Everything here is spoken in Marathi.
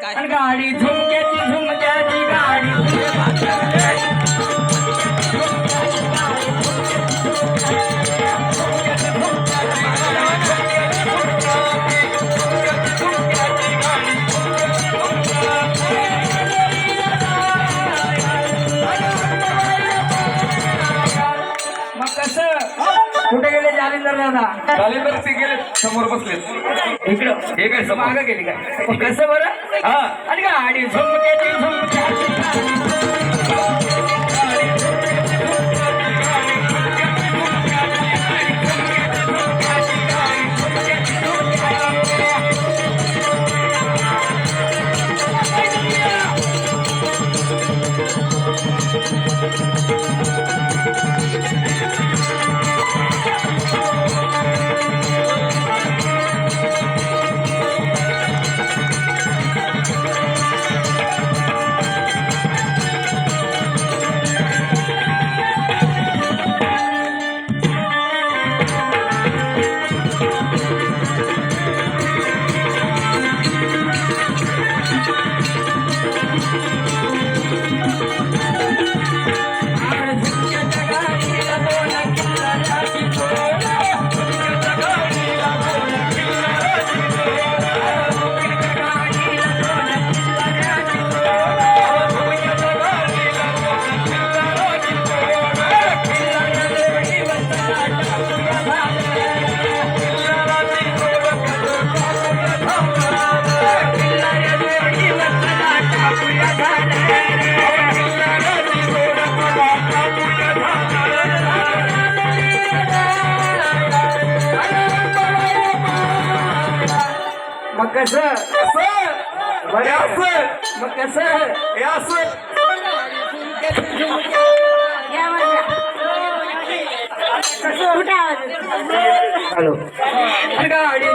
गाडी झो कालिंदर दादा कालिंदर ते गेले समोर बसले. इकडं. हे काय मागं गेली काय? कसं बरं? हा. आणि गाडी झुमक्याची झुमक्याची Thank you. मग कसं? मग कसं? हॅलो. गाडी